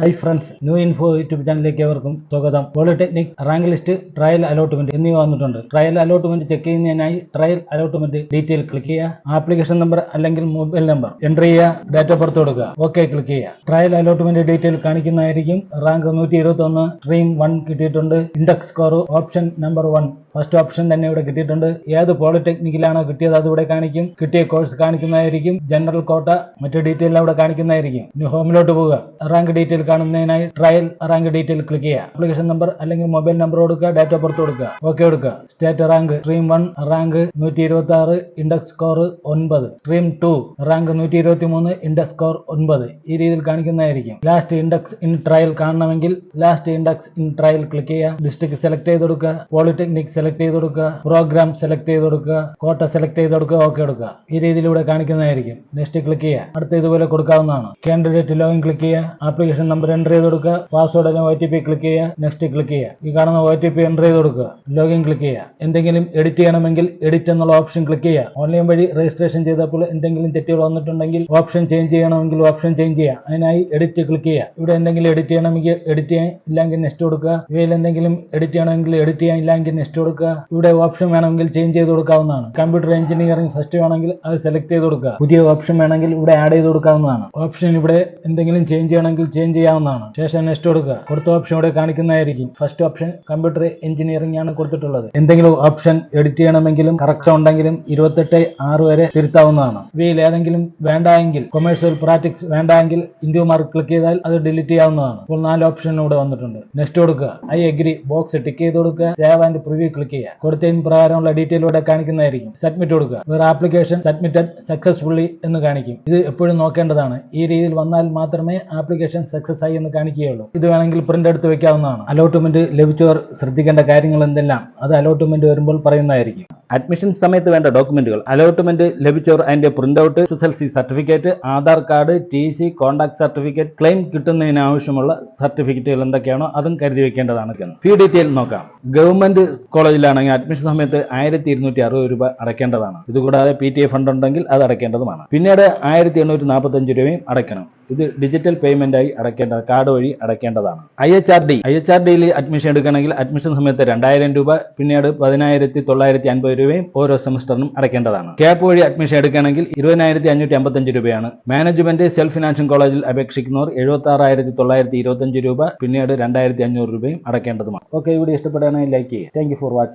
Hi friends new info YouTube ചാനലിലേക്ക് അവർക്കും സ്വാഗതം. Polytechnic rank list trial allotment എന്നിവ വന്നിട്ടുണ്ട്. ട്രയൽ അലോട്ട്മെന്റ് ചെക്ക് ചെയ്യുന്നതിനായി ട്രയൽ അലോട്ട്മെന്റ് ഡീറ്റെയിൽ ക്ലിക്ക് ചെയ്യുക ആപ്ലിക്കേഷൻ നമ്പർ അല്ലെങ്കിൽ മൊബൈൽ നമ്പർ എൻട്രി ചെയ്യുക ഡേറ്റ് ബർത്ത് കൊടുക്കുക. ഓക്കെ ക്ലിക്ക് ചെയ്യുക. ട്രയൽ അലോട്ട്മെന്റ് ഡീറ്റെയിൽ കാണിക്കുന്നതായിരിക്കും റാങ്ക് നൂറ്റി ഇരുപത്തി ഒന്ന് സ്ട്രീം വൺ കിട്ടിയിട്ടുണ്ട്. Index score option number one. First option തന്നെ ഇവിടെ കിട്ടിയിട്ടുണ്ട്. ഏത് പോളിടെക്നിക്കിലാണോ കിട്ടിയത് അത് ഇവിടെ കാണിക്കും. കിട്ടിയ കോഴ്സ് കാണിക്കുന്നതായിരിക്കും. ജനറൽ കോട്ട മറ്റു ഡീറ്റെയിൽ അവിടെ കാണിക്കുന്നതായിരിക്കും. ഇനി ഹോമിലോട്ട് പോവുക. റാങ്ക് ഡീറ്റെയിൽ കാണുന്നതിനായി ട്രയൽ റാങ്ക് ഡീറ്റെയിൽ ക്ലിക്ക് ചെയ്യുക. ആപ്ലിക്കേഷൻ നമ്പർ അല്ലെങ്കിൽ മൊബൈൽ നമ്പർ കൊടുക്കുക. ഡേറ്റ് ഓഫ് ബർത്ത് കൊടുക്കുക. ഓക്കെ കൊടുക്കുക. State rank stream one rank നൂറ്റി ഇരുപത്തി ആറ് ഇൻഡെക്സ് സ്കോർ ഒൻപത്. സ്ട്രീം ടു റാങ്ക് നൂറ്റി ഇരുപത്തി മൂന്ന് ഇൻഡെക്സ് സ്കോർ ഒൻപത്. ഈ രീതിയിൽ കാണിക്കുന്നതായിരിക്കും. ലാസ്റ്റ് ഇൻഡെക്സ് ഇൻ ട്രയൽ കാണണമെങ്കിൽ last index in trial click ചെയ്യുക. ഡിസ്ട്രിക്ട് സെലക്ട് ചെയ്ത് കൊടുക്കുക. പോളിടെക്നിക് സെലക്ട് ചെയ്ത് കൊടുക്കുക പ്രോഗ്രാം സെലക്ട് ചെയ്ത് കൊടുക്കുക കോട്ട സെലക്ട് ചെയ്ത് കൊടുക്കുക ഓക്കെ കൊടുക്കുക. ഈ രീതിയിലൂടെ കാണിക്കുന്നതായിരിക്കും. നെക്സ്റ്റ് ക്ലിക്ക് ചെയ്യുക. അടുത്ത ഇതുപോലെ കൊടുക്കാവുന്നതാണ്. കാൻഡിഡേറ്റ് ലോഗിൻ ക്ലിക്ക് ചെയ്യുക. ആപ്ലിക്കേഷൻ നമ്പർ എന്റർ ചെയ്ത് കൊടുക്കുക. Password O T P click ചെയ്യുക. നെക്സ്റ്റ് ക്ലിക്ക് ചെയ്യുക. ഈ കാണുന്ന ഒ ടി പി എന്റർ ചെയ്ത് കൊടുക്കുക. ലോഗിൻ ക്ലിക്ക് ചെയ്യുക. എന്തെങ്കിലും എഡിറ്റ് ചെയ്യണമെങ്കിൽ എഡിറ്റ് എന്നുള്ള ഓപ്ഷൻ ക്ലിക്ക് ചെയ്യുക. ഓൺലൈൻ വഴി രജിസ്ട്രേഷൻ ചെയ്തപ്പോൾ എന്തെങ്കിലും തെറ്റുകൾ വന്നിട്ടുണ്ടെങ്കിൽ ഓപ്ഷൻ ചേഞ്ച് ചെയ്യണമെങ്കിൽ ഓപ്ഷൻ ചേഞ്ച് ചെയ്യുക. അതിനായി എഡിറ്റ് ക്ലിക്ക് ചെയ്യുക. ഇവിടെ എന്തെങ്കിലും എഡിറ്റ് ചെയ്യണമെങ്കിൽ എഡിറ്റ് ചെയ്യാൻ ഇല്ലെങ്കിൽ നെക്സ്റ്റ് കൊടുക്കുക. ഇവയിൽ എന്തെങ്കിലും എഡിറ്റ് ചെയ്യണമെങ്കിൽ എഡിറ്റ് ചെയ്യാൻ ഇല്ലെങ്കിൽ നെക്സ്റ്റ് കൊടുക്കുക. ഇവിടെ ഓപ്ഷൻ വേണമെങ്കിൽ ചേഞ്ച് ചെയ്ത് കൊടുക്കാവുന്നതാണ്. കമ്പ്യൂട്ടർ എഞ്ചിനീയറിംഗ് ഫസ്റ്റ് വേണമെങ്കിൽ അത് സെലക്ട് ചെയ്ത് കൊടുക്കുക. പുതിയ ഓപ്ഷൻ വേണമെങ്കിൽ ഇവിടെ ആഡ് ചെയ്ത് കൊടുക്കാവുന്നതാണ്. ഓപ്ഷൻ ഇവിടെ എന്തെങ്കിലും ചേഞ്ച് ചെയ്യണമെങ്കിൽ ചേഞ്ച് ചെയ്യാവുന്നതാണ്. ശേഷം നെക്സ്റ്റ് കൊടുക്കുക. കൊടുത്ത ഓപ്ഷൻ ഇവിടെ കാണിക്കുന്നതായിരിക്കും. ഫസ്റ്റ് ഓപ്ഷൻ കമ്പ്യൂട്ടർ എഞ്ചിനീയറിംഗ് ആണ് കൊടുത്തിട്ടുള്ളത്. എന്തെങ്കിലും ഓപ്ഷൻ എഡിറ്റ് ചെയ്യണമെങ്കിലും കറക്ഷൻ ഉണ്ടെങ്കിലും ഇരുപത്തെട്ട് ആറ് വരെ തിരുത്താവുന്നതാണ്. ഇവയിൽ ഏതെങ്കിലും വേണ്ട എങ്കിൽ കൊമേഴ്സ്യൽ പ്രാക്ടിക്സ് വേണ്ട എങ്കിൽ ഇൻഡ്യൂ മാർക്ക് ക്ലിക്ക് ചെയ്താൽ അത് ഡിലീറ്റ് ചെയ്യാവുന്നതാണ്. ഇപ്പോൾ നാല് ഓപ്ഷൻ ഇവിടെ വന്നിട്ടുണ്ട്. നെക്സ്റ്റ് കൊടുക്കുക. ഐ എഗ്രി ബോക്സ് ടിക്ക് ചെയ്ത് കൊടുക്കുക. സേവ് ആൻഡ് പ്രിവ്യൂ ക്ലിക്ക് ചെയ്യുക. കൊടുത്തതിന് പ്രകാരമുള്ള ഡീറ്റെയിൽ ഇവിടെ കാണിക്കുന്നതായിരിക്കും. സബ്മിറ്റ് കൊടുക്കുക. വേറെ ആപ്ലിക്കേഷൻ സബ്മിറ്റഡ് സക്സസ്ഫുള്ളി എന്ന് കാണിക്കും. ഇത് എപ്പോഴും നോക്കേണ്ടതാണ്. ഈ രീതിയിൽ വന്നാൽ മാത്രമേ ആപ്ലിക്കേഷൻ സക്സസ് ആയി എന്ന് കാണിക്കുകയുള്ളൂ. ഇത് വേണമെങ്കിൽ പ്രിന്റ് എടുത്ത് വെക്കാവുന്നതാണ്. അലോട്ട്മെന്റ് ലഭിച്ചവർ ശ്രദ്ധിക്കേണ്ട കാര്യങ്ങൾ എന്തെല്ലാം? അത് അലോട്ട്മെന്റ് വരുമ്പോൾ പറയുന്നതായിരിക്കും. അഡ്മിഷൻ സമയത്ത് വേണ്ട ഡോക്യുമെന്റുകൾ അലോട്ട്മെന്റ് ലഭിച്ചവർ അതിന്റെ print out S S L C certificate Aadhaar card T C contact certificate claim കിട്ടുന്നതിന് ആവശ്യമുള്ള സർട്ടിഫിക്കറ്റുകൾ എന്തൊക്കെയാണോ അതും കരുതി വെക്കേണ്ടതാണ്. ഫീ ഡീറ്റെയിൽ നോക്കാം. ഗവൺമെന്റ് കോളേജിലാണെങ്കിൽ അഡ്മിഷൻ സമയത്ത് ആയിരത്തി ഇരുന്നൂറ്റി അറുപത് രൂപ അടയ്ക്കേണ്ടതാണ്. ഇതുകൂടാതെ പി ടി എ ഫണ്ട് ഉണ്ടെങ്കിൽ അത് അടയ്ക്കേണ്ടതുമാണ്. പിന്നീട് ആയിരത്തി എണ്ണൂറ്റി നാൽപ്പത്തഞ്ച് രൂപയും അടയ്ക്കണം. ഇത് ഡിജിറ്റൽ പേയ്മെന്റ് ആയി അടക്കേണ്ട കാർഡ് വഴി അടക്കേണ്ടതാണ്. I H R D I H R ഡിയിൽ അഡ്മിഷൻ എടുക്കണമെങ്കിൽ അഡ്മിഷൻ സമയത്ത് രണ്ടായിരം രൂപ പിന്നീട് പതിനായിരത്തി തൊള്ളായിരത്തി അൻപത് രൂപയും ഓരോ സെമസ്റ്ററിനും അടയ്ക്കേണ്ടതാണ് ക്യാപ്പ് വഴി അഡ്മിഷൻ എടുക്കുകയാണെങ്കിൽ ഇരുപതിനായിരത്തി അഞ്ഞൂറ്റി അമ്പത്തഞ്ച് രൂപയാണ് മാനേജ്മെന്റ് സെൽഫ് ഫിനാൻഷ്യൽ കോളേജിൽ അപേക്ഷിക്കുന്നവർ എഴുപത്തി ആറായിരത്തി തൊള്ളായിരത്തി ഇരുപത്തഞ്ച് രൂപ പിന്നീട് രണ്ടായിരത്തി അഞ്ഞൂറ് രൂപയും അടക്കേണ്ടതുമാണ്. ഓക്കെ ഇവിടെ ഇഷ്ടപ്പെടുകയാണെങ്കിൽ ലൈക്ക് ചെയ്യുക. Thank for watching